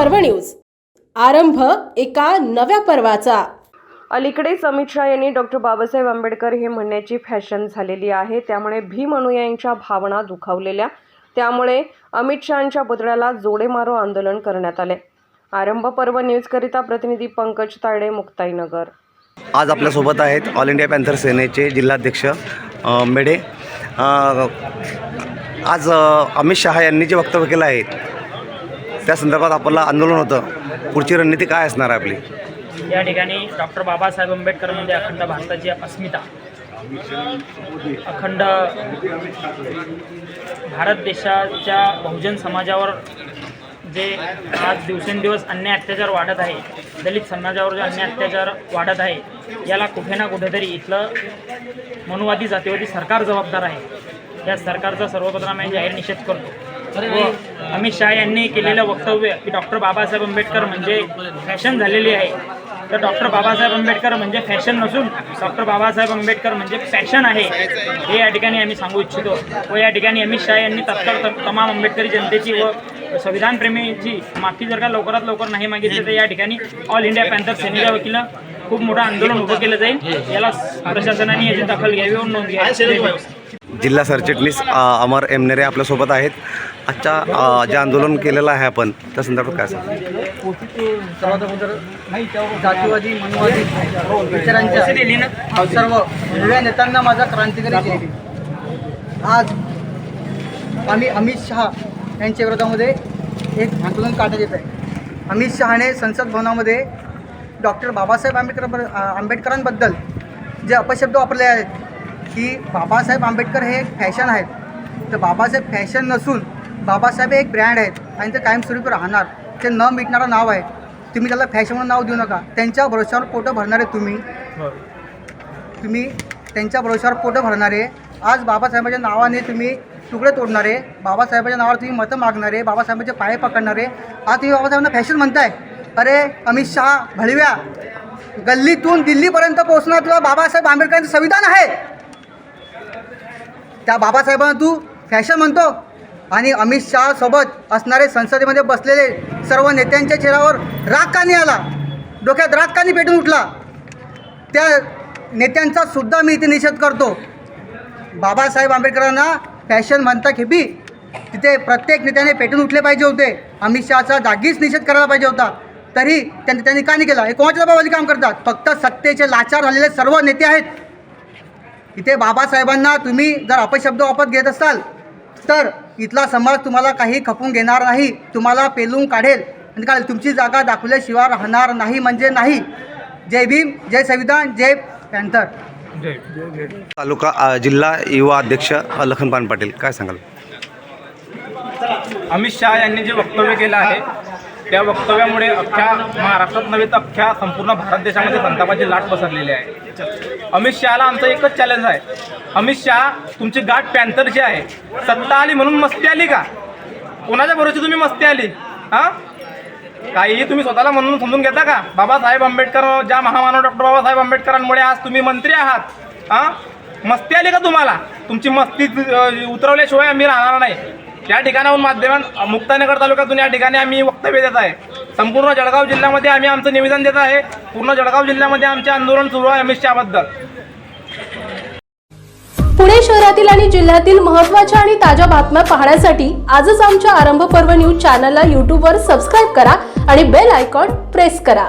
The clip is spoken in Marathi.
पर्व न्यूज. आरंभ एका नव्या पर्वाचा. अलीकडेच अमित शहा यांनी डॉक्टर बाबासाहेब आंबेडकर हे म्हणण्याची फॅशन झालेली आहे. त्यामुळे भीम अनुयायांच्या भावना दुखावलेल्या. त्यामुळे अमित शहांच्या पुतळ्याला जोडे मारो आंदोलन करण्यात आले. आरंभ पर्व न्यूजकरिता प्रतिनिधी पंकज तायडे मुक्ताईनगर. आज आपल्यासोबत आहेत ऑल इंडिया पॅन्थर सेनेचे जिल्हाध्यक्ष मेढे. आज अमित शहा यांनी जे वक्तव्य केलं आहे त्या संदर्भात आपलं आंदोलन होतं. पुढची रणनीती काय असणार आहे आपली? या ठिकाणी डॉक्टर बाबासाहेब आंबेडकर म्हणजे अखंड भारताची अस्मिता. अखंड भारत देशाच्या बहुजन समाजावर जे आज दिवसेंदिवस अन्याय अत्याचार वाढत आहे दलित समाजावर जे अन्याय अत्याचार वाढत आहे याला कुठे ना कुठेतरी इथलं मनुवादी जातीवादी सरकार जबाबदार आहे. या सरकारचा सर्वप्रथम आम्ही जाहीर निषेध करतो. अमित शहा यांनी केलेलं वक्तव्य की डॉक्टर बाबासाहेब आंबेडकर म्हणजे फॅशन झालेली आहे. तर डॉक्टर बाबासाहेब आंबेडकर म्हणजे फॅशन नसून डॉक्टर बाबासाहेब आंबेडकर म्हणजे फॅशन आहे हे या ठिकाणी आम्ही सांगू इच्छितो. व या ठिकाणी अमित शहा यांनी तत्काळ तमाम आंबेडकरी जनतेची व संविधानप्रेमीची माफी जर का लवकरात लवकर नाही मागितली तर या ठिकाणी ऑल इंडिया पॅन्थर सेनेच्या वकील खूप मोठं आंदोलन उभं केलं जाईल. याला प्रशासनाने याची दखल घ्यावी व नोंद घ्यावी. जिल्हा सरचिटणीस अमर एमनेरे आपल्यासोबत आहेत. आजच्या जे आंदोलन केलेलं आहे आपण त्या संदर्भात काय सांगा जातीवादी विचारांच्या सर्व नव्या नेत्यांना माझा क्रांतिकारी आज आम्ही अमित शहा यांच्या विरोधामध्ये एक आंदोलन काढण्यात येत आहे अमित शहाने संसद भवनामध्ये डॉक्टर बाबासाहेब आंबेडकर आंबेडकरांबद्दल जे अपशब्द वापरले आहेत की बाबासाहेब आंबेडकर हे एक फॅशन आहेत. तर बाबासाहेब फॅशन नसून बाबासाहेब एक ब्रँड आहेत आणि ते कायमस्वरूपी राहणार. ते न मिटणारं नाव आहे. तुम्ही त्याला फॅशन म्हणून नाव देऊ नका. त्यांच्या भरोश्यावर पोटं भरणारे तुम्ही. तुम्ही त्यांच्या भरोश्यावर पोटं भरणारे. आज बाबासाहेबांच्या नावाने तुम्ही तुकडे तोडणारे. बाबासाहेबांच्या नावावर तुम्ही मतं मागणारे. बाबासाहेबांचे पाय पकडणारे. आज तुम्ही बाबासाहेबांना फॅशन म्हणताय. अरे अमित शहा भळव्या गल्लीतून दिल्लीपर्यंत पोहोचणार तुला बाबासाहेब आंबेडकरांचं संविधान आहे. त्या बाबासाहेबांना तू फॅशन म्हणतो. आणि अमित शहा सोबत असणारे संसदेमध्ये बसलेले सर्व नेत्यांच्या चेहऱ्यावर राग कानी आला? डोक्यात राग कानी पेटून उठला? त्या नेत्यांचा सुद्धा मी इथे निषेध करतो. बाबासाहेब आंबेडकरांना फॅशन म्हणता खेपी. तिथे प्रत्येक नेत्याने पेटून उठले पाहिजे होते. अमित शहाचा जागीच निषेध करायला पाहिजे होता. तरी त्यांनी त्यांनी का नाही केला? हे कोणाच्या दबावाली काम करतात? फक्त सत्तेचे लाचार झालेले सर्व नेते आहेत. इथे बाबासाहेबांना तुम्ही जर अपशब्द वापरत घेत असाल तर इथला समाज तुम्हाला काही खपून घेणार नाही तुम्हाला पेलून काढेल. आणि काढेल तुमची जागा दाखवल्याशिवाय राहणार नाही म्हणजे नाही. जय भीम जय संविधान जय पॅन्थर. तालुका जिल्हा युवा अध्यक्ष लखनपान पाटील काय सांगाल? अमित शहा यांनी जे वक्तव्य केलं आहे त्या वक्तव्यामुळे अख्ख्या महाराष्ट्रात नव्हे तर अख्ख्या संपूर्ण भारत देशामध्ये संतापाची लाट पसरलेली आहे. अमित शहाला आमचं एकच चॅलेंज आहे. अमित शहा तुमची गाठ पॅन्थरची आहे सत्ता आली म्हणून मस्ती आली का? कोणाच्या भरोशी तुम्ही मस्ती आली? हां? काहीही तुम्ही स्वतःला म्हणून समजून घेता का? बाबासाहेब आंबेडकर ज्या महामानव डॉक्टर बाबासाहेब आंबेडकरांमुळे आज तुम्ही मंत्री आहात. हां? मस्ती आली का तुम्हाला? तुमची मस्ती उतरवल्याशिवाय आम्ही राहणार नाही. या ठिकाणाहून माध्यमात मुक्तानगर तालुक्यातून या ठिकाणी आम्ही वक्तव्य देत आहे. संपूर्ण जळगाव जिल्ह्यामध्ये आम्ही आमचं निवेदन देत आहे. पूर्ण जळगाव जिल्ह्यामध्ये आमचे आंदोलन सुरू आहे अमित शहाबद्दल. पुणे शहरातील आणि जिल्ह्यातील महत्त्वाच्या आणि ताज्या बातम्या पाहण्यासाठी आजच आमच्या आरंभ पर्व न्यूज चॅनलला यूट्यूबवर सबस्क्राईब करा आणि बेल आयकॉन प्रेस करा.